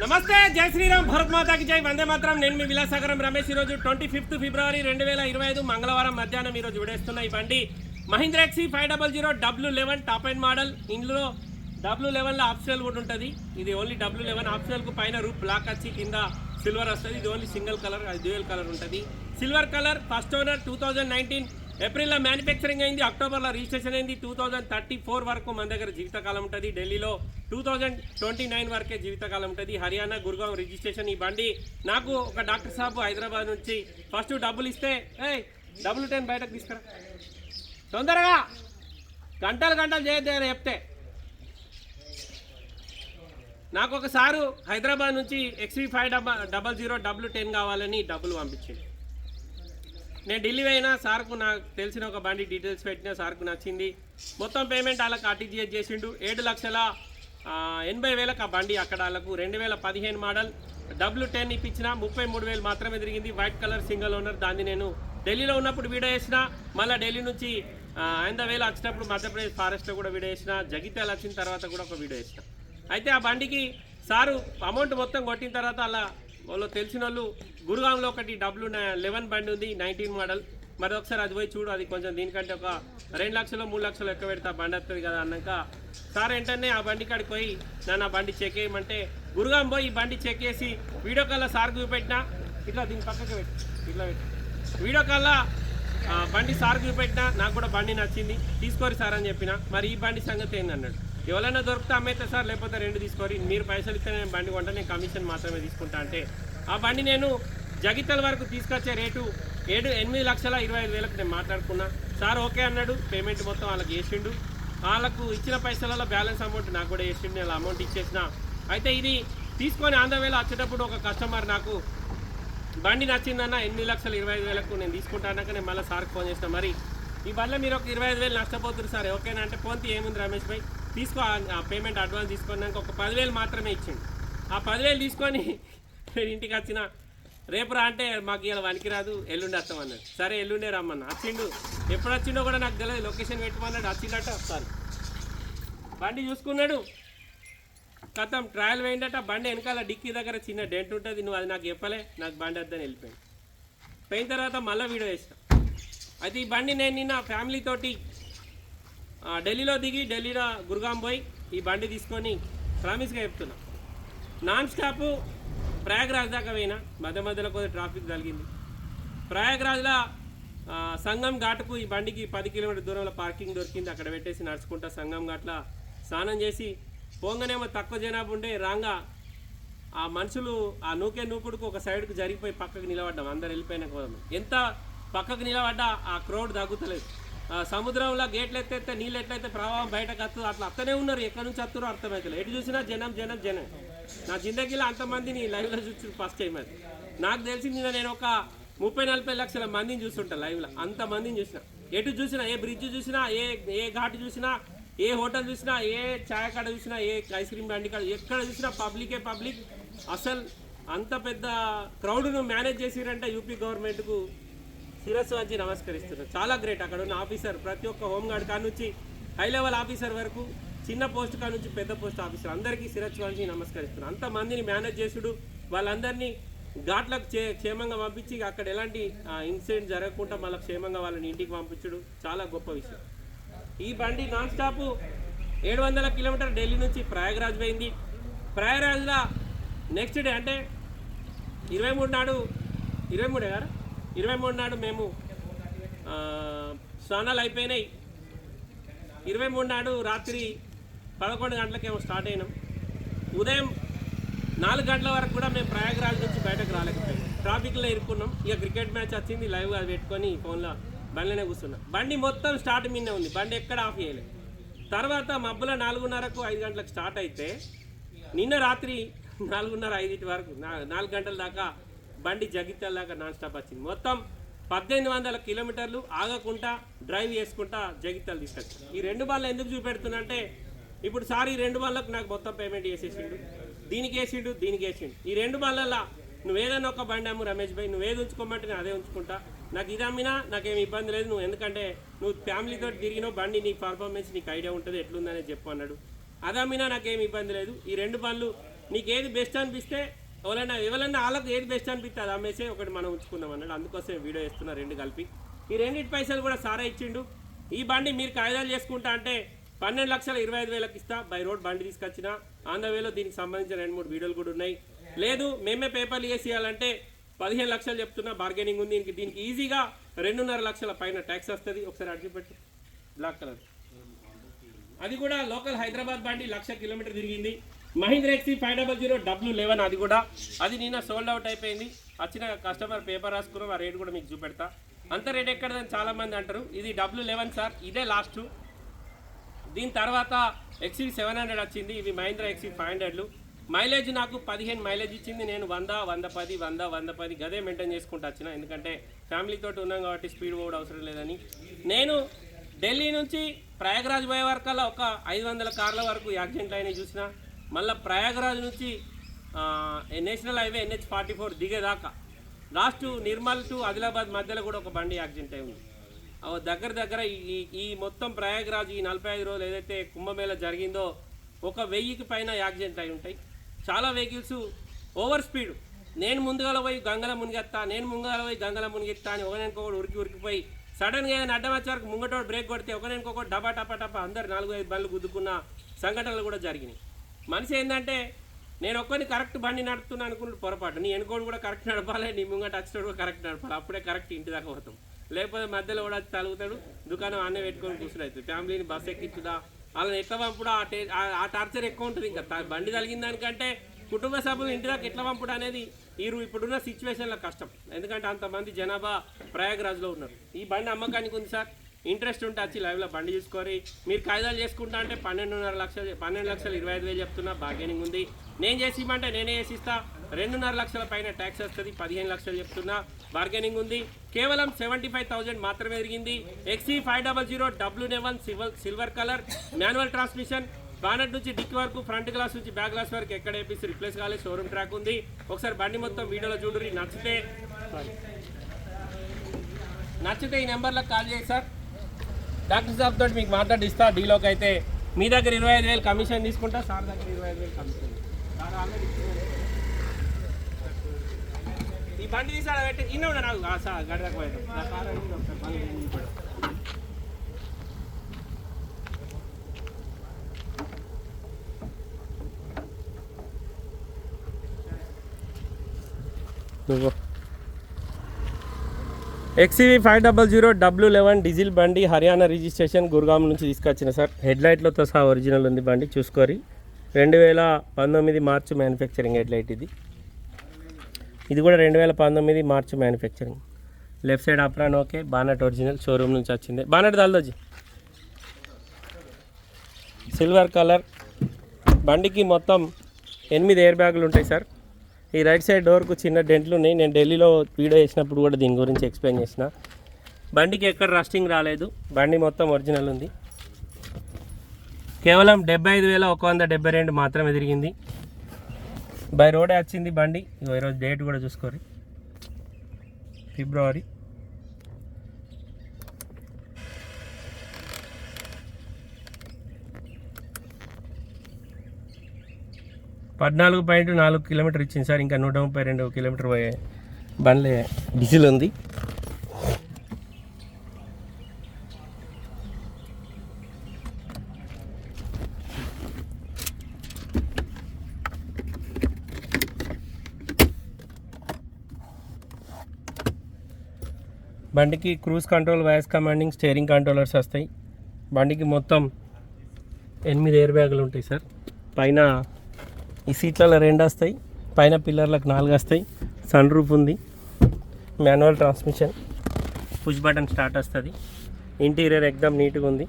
నమస్తే జై శ్రీరామ్ భరత్ మాతాకి జై వందే మాత్రం. నేను మీ విలాసాగరం రమేష్. ఈరోజు ట్వంటీ ఫిఫ్త్ ఫిబ్రవరి రెండు వేల ఇరవై ఐదు మంగళవారం మధ్యాహ్నం ఈరోజు విడేస్తున్న ఈ బండి. Mahindra XUV five double zero W eleven top end model. ఇందులో డబ్ల్యూ లెవెన్లో ఆప్షనల్ కూడా ఉంటుంది. ఇది ఓన్లీ డబ్ల్యూ లెవెన్ ఆప్షనల్కు పైన రూప్ బ్లాక్ వచ్చి కింద సిల్వర్ వస్తుంది. ఇది ఓన్లీ సింగిల్ కలర్ అది డ్యూయల్ కలర్ ఉంటుంది. Silver colour first owner two thousand nineteen ఏప్రిల్లో మ్యానుఫ్యాక్చరింగ్ అయింది అక్టోబర్లో రిజిస్ట్రేషన్ అయింది. టూ థౌజండ్ థర్టీ ఫోర్ వరకు మన దగ్గర జీవితకాలం ఉంటుంది. ఢిల్లీలో టూ థౌజండ్ ట్వంటీ నైన్ వరకే జీవితకాలం ఉంటుంది. హర్యానా గురుగాం రిజిస్ట్రేషన్ ఈ బండి. నాకు ఒక డాక్టర్ సాబ్ హైదరాబాద్ నుంచి ఫస్ట్ డబ్బులు ఇస్తే ఏ డబ్బులు టెన్ బయటకు తీసుకురా. తొందరగా! గంటలు గంటలు చేయొద్దు చెప్తే. నాకు ఒకసారి హైదరాబాద్ నుంచి XUV five double double zero W ten కావాలని డబ్బులు పంపించింది నేను ఢిల్లీ అయినా సార్కు నాకు తెలిసిన ఒక బండి డీటెయిల్స్ పెట్టిన సార్కు నచ్చింది. మొత్తం పేమెంట్ వాళ్ళకి ఆర్టీజీఎస్ చేసిండు. ఏడు లక్షల ఎనభై వేలకు ఆ బండి అక్కడ వాళ్ళకు రెండు వేల పదిహేను మోడల్ డబ్ల్యూ టెన్ ఇప్పించిన ముప్పై మూడు వేలు మాత్రమే తిరిగింది. వైట్ కలర్ సింగిల్ ఓనర్ దాన్ని నేను ఢిల్లీలో ఉన్నప్పుడు వీడియో వేసిన మళ్ళీ ఢిల్లీ నుంచి ఐదు వేలు వచ్చినప్పుడు మధ్యప్రదేశ్ ఫారెస్ట్లో కూడా వీడియో వేసిన జగిత్యాల వచ్చిన తర్వాత కూడా ఒక వీడియో వేసిన. అయితే ఆ బండికి సారు అమౌంట్ మొత్తం కొట్టిన తర్వాత అలా వాళ్ళు తెలిసిన వాళ్ళు గురుగాంలో ఒకటి డబ్ల్యూ లెవెన్ బండి ఉంది నైన్టీన్ మోడల్. మరి ఒకసారి అది పోయి చూడు అది కొంచెం దీనికంటే ఒక రెండు లక్షలు మూడు లక్షలు ఎక్కువ పెడితే ఆ బండి వస్తుంది కదా అన్నాక సార్ ఏంటనే ఆ బండి కాడికి పోయి నన్ను ఆ బండి చెక్ చేయమంటే గురుగాం పోయి ఈ బండి చెక్ చేసి వీడియో కాల్లో సార్ చూపెట్టినా ఇట్లా దీని పక్కకి పెట్టి ఇట్లా పెట్టి. వీడియో కాల్లో ఆ, బండి సార్ చూపెట్టినా నాకు కూడా బండి నచ్చింది తీసుకోరు సార్ అని చెప్పిన మరి ఈ బండి సంగతి ఏంది అన్నాడు. ఎవరైనా దొరికితే అమ్మేస్తే సార్ లేకపోతే రెండు తీసుకోరి మీరు పైసలు ఇస్తే నేను బండి కొంటా నేను కమిషన్ మాత్రమే తీసుకుంటా అంటే ఆ బండి నేను జగిత్తల వరకు తీసుకొచ్చే రేటు ఏడు ఎనిమిది లక్షల ఇరవై ఐదు వేలకు నేను మాట్లాడుకున్నా. సార్ ఓకే అన్నాడు. పేమెంట్ మొత్తం వాళ్ళకి వేసిండు వాళ్ళకు ఇచ్చిన పైసలలో బ్యాలెన్స్ అమౌంట్ నాకు కూడా వేసిండు నేను అమౌంట్ ఇచ్చేసిన. అయితే ఇది తీసుకొని ఆంధ్రవేళ వచ్చేటప్పుడు ఒక కస్టమర్ నాకు బండి నచ్చిందన్న ఎనిమిది లక్షల ఇరవై ఐదు వేలకు నేను తీసుకుంటానక నేను మళ్ళీ సార్కి ఫోన్ చేసిన. మరి ఈ వల్ల మీరు ఒక ఇరవై ఐదు వేలు నష్టపోతున్నారు సార్. ఓకేనా అంటే పోతే ఏముంది రమేష్ భాయ్. తీసుకో ఆ పేమెంట్ అడ్వాన్స్ తీసుకున్నాక ఒక పదివేలు మాత్రమే ఇచ్చిండు. ఆ పదివేలు తీసుకొని నేను ఇంటికి వచ్చిన. రేపు రా అంటే మాకు ఇలా వనికి రాదు ఎల్లుండి వస్తాం అన్నాడు. సరే ఎల్లుండే రమ్మన్న. వచ్చిండు ఎప్పుడు వచ్చిండో కూడా నాకు తెలియదు లొకేషన్ పెట్టమన్నాడు వచ్చిండట వస్తాను. బండి చూసుకున్నాడు. కథం ట్రయల్ వేయండట బండి వెనకాల డిక్కీ దగ్గర చిన్న డెంట్ ఉంటుంది. నువ్వు అది నాకు చెప్పలే. నాకు బండి వద్దని వెళ్ళిపోయాను పోయిన తర్వాత మళ్ళీ వీడియో వేసిన అయితే ఈ బండి నేను నిన్న ఫ్యామిలీతోటి ఢిల్లీలో దిగి ఢిల్లీలో గురుగాం పోయి ఈ బండి తీసుకొని ప్రామిస్గా చెప్తున్నా. నాన్ స్టాప్ ప్రయాగ్రాజ్ దాకా పోయినా మధ్య మధ్యలో కొద్దిగా ట్రాఫిక్ కలిగింది ప్రయాగ్రాజ్లో సంగం ఘాటుకు ఈ బండికి పది కిలోమీటర్ దూరంలో పార్కింగ్ దొరికింది. అక్కడ పెట్టేసి నడుచుకుంటా సంగం ఘాట్ల స్నానం చేసి పోంగనేమో తక్కువ జనాభా ఉండే రాంగా ఆ మనుషులు ఆ నూకే నూకుడుకు ఒక సైడ్కు జరిగిపోయి పక్కకు నిలబడ్డాం. అందరు వెళ్ళిపోయిన కోదం ఎంత పక్కకు నిలబడ్డా ఆ క్రౌడ్ తగ్గుతలేదు. ఆ సముద్రంలో గేట్లు ఎత్తేస్తే నీళ్ళు ఎట్లయితే ప్రవాహం బయటకు వస్తుంది అట్లా అత్తనే ఉన్నారు. ఎక్కడి నుంచి వస్తున్నారో అర్థమవుతలేదు ఎటు చూసినా జనం జనం జనం. నా జిందగీలో అంతమందిని లైవ్లో చూసి ఫస్ట్ టైం అది. నాకు తెలిసింది నేను ఒక ముప్పై నలభై లక్షల మందిని చూస్తుంటా లైవ్లో అంత మందిని చూసిన. ఎటు చూసినా ఏ బ్రిడ్జ్ చూసినా ఏ ఏ ఘాటు చూసినా ఏ హోటల్ చూసినా ఏ ఛాయ్ కాడ చూసినా ఏ ఐస్ క్రీమ్ బండి కాడ ఎక్కడ చూసినా పబ్లికే పబ్లిక్ అసలు అంత పెద్ద క్రౌడ్ను మేనేజ్ చేసిరంటే యూపీ గవర్నమెంట్కు శిరస్సు వచ్చి నమస్కరిస్తున్నారు చాలా గ్రేట్ అక్కడ ఉన్న ఆఫీసర్ ప్రతి ఒక్క హోంగార్డ్ కానుంచి హై లెవెల్ ఆఫీసర్ వరకు చిన్న పోస్ట్ కాడ నుంచి పెద్ద పోస్ట్ ఆఫీసర్ అందరికీ శిరస్సు నమస్కరిస్తున్నాను అంతమందిని అంత మందిని మేనేజ్ చేసుడు వాళ్ళందరినీ ఘాట్లకు చే క్షేమంగా పంపించి అక్కడ ఎలాంటి ఇన్సిడెంట్ జరగకుండా మళ్ళీ క్షేమంగా వాళ్ళని ఇంటికి పంపించడు. చాలా గొప్ప విషయం. ఈ బండి నాన్ స్టాప్ ఏడు వందల కిలోమీటర్ ఢిల్లీ నుంచి ప్రయాగరాజ్ పోయింది. ప్రయాగరాజ్లో నెక్స్ట్ డే అంటే ఇరవై మూడు నాడు ఇరవై మూడే గారు ఇరవై మూడు నాడు మేము స్నానాలు అయిపోయినాయి. ఇరవై మూడు నాడు రాత్రి పదకొండు గంటలకేమో స్టార్ట్ అయినాం. ఉదయం నాలుగు గంటల వరకు కూడా మేము ప్రయాగరాజ్ నుంచి బయటకు రాలేకపోయాం. ట్రాఫిక్లో ఇరుక్కున్నాం. ఇక క్రికెట్ మ్యాచ్ వచ్చింది లైవ్ అది పెట్టుకొని ఫోన్లో బండిలోనే కూర్చున్నాం. బండి మొత్తం స్టార్ట్ మీదనే ఉంది. బండి ఎక్కడ ఆఫ్ చేయలేదు తర్వాత మబ్బుల నాలుగున్నరకు ఐదు గంటలకు స్టార్ట్ అయితే నిన్న రాత్రి నాలుగున్నర ఐదింటి వరకు నాలుగు గంటల దాకా బండి జగిత్యాల దాకా నాన్ స్టాప్ వచ్చింది. మొత్తం పద్దెనిమిది వందల కిలోమీటర్లు ఆగకుండా డ్రైవ్ చేసుకుంటా జగిత్యాలు తీసుకొచ్చాను ఈ రెండు బాళ్ళు ఎందుకు చూపెడుతున్నా అంటే ఇప్పుడు సార్ ఈ రెండు బళ్ళకు నాకు మొత్తం పేమెంట్ చేసేసిండు. దీనికి వేసిండు దీనికి వేసిండు. ఈ రెండు బళ్ళల్లో నువ్వు ఏదైనా ఒక బండి అమ్ము రమేష్ భాయ్ నువ్వు ఏది ఉంచుకోమంటే నేను అదే ఉంచుకుంటా. నాకు ఇది అమ్మినా నాకేమి ఇబ్బంది లేదు. నువ్వు ఎందుకంటే నువ్వు ఫ్యామిలీతో తిరిగినావు బండి నీ పర్ఫార్మెన్స్ నీకు ఐడియా ఉంటుంది ఎట్లుందనే చెప్పు అన్నాడు. అది అమ్మినా నాకేం ఇబ్బంది లేదు. ఈ రెండు పనులు నీకు ఏది బెస్ట్ అనిపిస్తే ఎవరైనా ఎవరైనా వాళ్ళకి ఏది బెస్ట్ అనిపిస్తే అది అమ్మేసే ఒకటి మనం ఉంచుకుందాం అన్నాడు. అందుకోసం వీడియో ఇస్తున్నా రెండు కలిపి. ఈ రెండింటి పైసలు కూడా సారా ఇచ్చిండు. ఈ బండి మీరు కాయిదాలు చేసుకుంటా అంటే పన్నెండు లక్షల ఇరవై ఐదు వేలకు ఇస్తా బై రోడ్ బండి తీసుకొచ్చిన. ఆన్ ద వేలో దీనికి సంబంధించిన రెండు మూడు వీడియోలు కూడా ఉన్నాయి. లేదు మేమే పేపర్లు వేసి ఇవ్వాలంటే పదిహేను లక్షలు చెప్తున్నా బార్గెనింగ్ ఉంది. దీనికి దీనికి ఈజీగా రెండున్నర లక్షల పైన ట్యాక్స్ వస్తుంది. ఒకసారి అడిగి పెట్టి. బ్లాక్ కలర్ అది కూడా లోకల్ హైదరాబాద్ బండి లక్ష కిలోమీటర్ తిరిగింది. Mahindra XUV five double zero W eleven అది కూడా. అది నిన్న సోల్డ్ అవుట్ అయిపోయింది. వచ్చిన కస్టమర్ పేపర్ రాసుకున్నాం. ఆ రేట్ కూడా మీకు చూపెడతా. అంత రేట్ ఎక్కడదని చాలామంది అంటారు. ఇది డబ్ల్యూ లెవెన్ సార్. ఇదే లాస్ట్ దీని తర్వాత ఎక్సీ సెవెన్ హండ్రెడ్ వచ్చింది. ఇవి మహేంద్ర ఎక్సీ ఫైవ్ హండ్రెడ్లు మైలేజ్ నాకు పదిహేను మైలేజ్ ఇచ్చింది. నేను వంద వంద పది వంద వంద పది గదే మెయింటైన్ చేసుకుంటూ వచ్చిన. ఎందుకంటే ఫ్యామిలీతో ఉన్నాం కాబట్టి స్పీడ్ పోవడం అవసరం లేదని. నేను ఢిల్లీ నుంచి ప్రయాగరాజ్ పోయే వరకల్లా ఒక ఐదు వందల కార్ల వరకు యాక్సిడెంట్ అయినాయి చూసిన. మళ్ళీ ప్రయాగరాజ్ నుంచి national highway NH forty four దిగేదాకా. Last Nirmal to Adilabad మధ్యలో కూడా ఒక బండి యాక్సిడెంట్ అయి ఉంది. దగ్గర దగ్గర ఈ- ఈ మొత్తం ప్రయాగరాజ్ ఈ నలభై ఐదు రోజులు ఏదైతే కుంభమేళ జరిగిందో ఒక వెయ్యికి పైన యాక్సిడెంట్ అయి ఉంటాయి. చాలా వెహికల్స్ ఓవర్ స్పీడ్. నేను ముందుగా పోయి గంగల మునిగెత్తా నేను ముందుగా పోయి గంగల మునిగెత్తా అని ఒకరికొకటి ఉరికి ఉరికిపోయి సడన్గా ఏదైనా అడ్డం వచ్చే వరకు ముంగటోడు బ్రేక్ కొడితే ఒకరికొకటి డబా టపా టపా అందరు నాలుగు ఐదు బండ్లు గుద్దుకున్న సంఘటనలు కూడా జరిగినాయి. మనిషి ఏంటంటే నేను ఒక్కరిని కరెక్ట్ బండి నడుపుతున్నా అనుకున్న పొరపాటు. నీ ఎనుకోడు కూడా కరెక్ట్ నడపాలి నీ ముంగట వచ్చినోడు కూడా కరెక్ట్ నడపాలి. అప్పుడే కరెక్ట్ ఇంటి దాకా పోతాం. లేకపోతే మధ్యలో కూడా వచ్చి తలుగుతాడు. దుకాణం అన్నీ పెట్టుకొని కూర్చుని అవుతుంది. ఫ్యామిలీని బస్ ఎక్కించుదా? వాళ్ళని ఎట్లా పంపుడు? ఆ టే- ఆ- టార్చర్ ఎక్కువ ఉంటుంది ఇంకా. బండి తగిలిన దానికంటే కుటుంబ సభ్యులు ఇంటి దాకా ఎట్లా పంపుడు అనేది ఈ ఇప్పుడున్న సిచ్యువేషన్లో కష్టం. ఎందుకంటే అంతమంది జనాభా ప్రయాగరాజ్లో ఉన్నారు. ఈ బండి అమ్మకానికి ఉంది సార్. ఇంట్రెస్ట్ ఉంటే వచ్చి లైవ్లో బండి చూసుకొని మీరు కాగితాలు చేసుకుంటా అంటే పన్నెండున్నర లక్షలు పన్నెండు లక్షలు ఇరవై ఐదు వేలు చెప్తున్నా. బార్గెనింగ్ ఉంది. నేను చేసి ఇవ్వమంటే నేనే చేసిస్తా రెండున్నర లక్షల పైన ట్యాక్స్ వస్తుంది పదిహేను లక్షలు చెప్తున్నా. బార్గెనింగ్ ఉంది. కేవలం సెవెంటీ ఫైవ్ థౌజండ్ మాత్రమే ఎరిగింది XUV five double zero W eleven silver silver colour manual transmission bonnet నుంచి డిక్ వరకు ఫ్రంట్ గ్లాస్ నుంచి బ్యాక్ గ్లాస్ వరకు ఎక్కడ వేపిస్తే రిప్లేస్ కాలేదు షోరూమ్ ట్రాక్ ఉంది. ఒకసారి బండి మొత్తం వీడియోలో చూడరు నచ్చితే. నచ్చితే ఈ నెంబర్లకు కాల్ చేయండి సార్. డాక్టర్ సాబ్ తోటి మీకు మాట్లాడిస్తా డీలోకి అయితే మీ దగ్గర ఇరవై ఐదు వేలు కమిషన్ తీసుకుంటా సార్ దగ్గర ఇరవై ఐదు వేలు కమిషన్. సార్ ఆల్రెడీ తీసాడు పెట్టి? ఇన్న ఉన్నా నాకు. ఆ నా నువ్వు. XUV five double zero W eleven diesel బండి హర్యానా రిజిస్ట్రేషన్ గురుగాం నుంచి తీసుకొచ్చిన సార్. హెడ్ లైట్లతో సహా ఒరిజినల్ ఉంది బండి. చూసుకోరి. రెండు వేల పంతొమ్మిది మార్చి మ్యానుఫ్యాక్చరింగ్ హెడ్ లైట్ ఇది. ఇది కూడా రెండు వేల పంతొమ్మిది March manufacturing. Left side apron okay. Bonnet original showroom నుంచి వచ్చింది. బానట్ దాల్దోజీ సిల్వర్ కలర్. బండికి మొత్తం ఎనిమిది ఎయిర్ బ్యాగులు ఉంటాయి సార్. ఈ రైట్ సైడ్ డోర్కు చిన్న డెంట్లు ఉన్నాయి. నేను ఢిల్లీలో వీడియో చేసినప్పుడు కూడా దీని గురించి ఎక్స్ప్లెయిన్ చేసిన. బండికి ఎక్కడ రస్టింగ్ రాలేదు. బండి మొత్తం ఒరిజినల్ ఉంది. కేవలం డెబ్బై ఐదు వేల ఒక వంద డెబ్బై రెండు మాత్రమే తిరిగింది. బై రోడే వచ్చింది బండి. ఈరోజు డేట్ కూడా చూసుకోరి ఫిబ్రవరి. పద్నాలుగు పాయింట్ నాలుగు కిలోమీటర్ ఇచ్చింది సార్. ఇంకా నూట ముప్పై రెండు కిలోమీటర్ పోయే బండ్లే. డీజిల్ ఉంది. బండికి cruise control voice commanding steering controllers వస్తాయి. బండికి మొత్తం ఎనిమిది ఎయిర్ బ్యాగులు ఉంటాయి సార్. పైన ఈ సీట్లలో రెండు వస్తాయి పైన పిల్లర్లకు నాలుగు వస్తాయి. సన్ రూఫ్ ఉంది manual transmission push button start వస్తుంది. ఇంటీరియర్ ఎక్దమ్ నీట్గా ఉంది.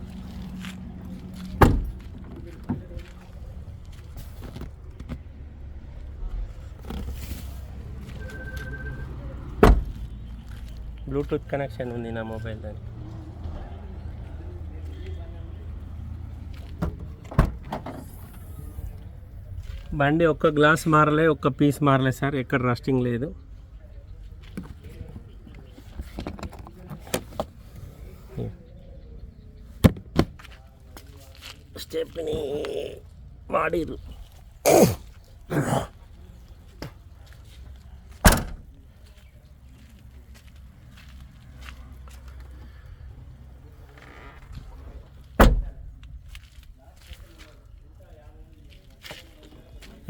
బ్లూటూత్ కనెక్షన్ ఉంది నా మొబైల్ దానికి. బండి ఒక్క గ్లాస్ మారలే ఒక్క పీస్ మారలే సార్ ఎక్కడ రస్టింగ్ లేదు. స్టెప్ని వాడిరు.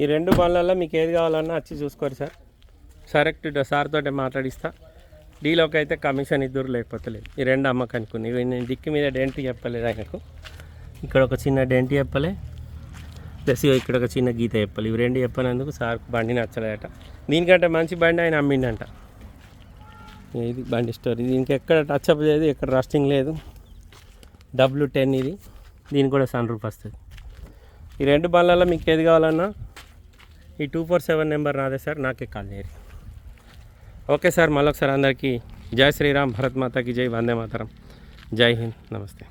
ఈ రెండు బండ్లలో మీకు ఏది కావాలన్నా వచ్చి చూసుకోరు సార్. సరెక్ట్ సార్ మాట్లాడిస్తా. డీలోకి అయితే కమిషన్ ఇద్దరు లేకపోతలేదు. ఈ రెండు అమ్మకానికి ఉన్నాయి ఇవి నేను దిక్కు మీద డెంట్ చెప్పలేదు ఆయనకు. ఇక్కడ ఒక చిన్న డెంట్ చెప్పలే. ప్లస్ ఇక్కడ ఒక చిన్న గీత చెప్పాలి. ఇవి రెండు చెప్పినందుకు సార్ బండి నచ్చలేదట. దీనికంటే మంచి బండి ఆయన అమ్మిండంట. ఇది బండి స్టోరీ దీనికి ఎక్కడ టచ్అప్ లేదు ఎక్కడ రస్టింగ్ లేదు. డబ్ల్యూ టెన్ ఇది. దీనికి కూడా సన్ రూప్ వస్తుంది. ఈ రెండు బండ్లలో మీకు ఏది కావాలన్నా ఈ టూ ఫోర్ సెవెన్ నెంబర్ నాదే సార్ నాకే కాల్ చేయరు. ఓకే సార్ మళ్ళొకసారి అందరికీ జై శ్రీరామ్ భరత్ మాతాకి జై వందే మాతరం. జై హింద్ నమస్తే.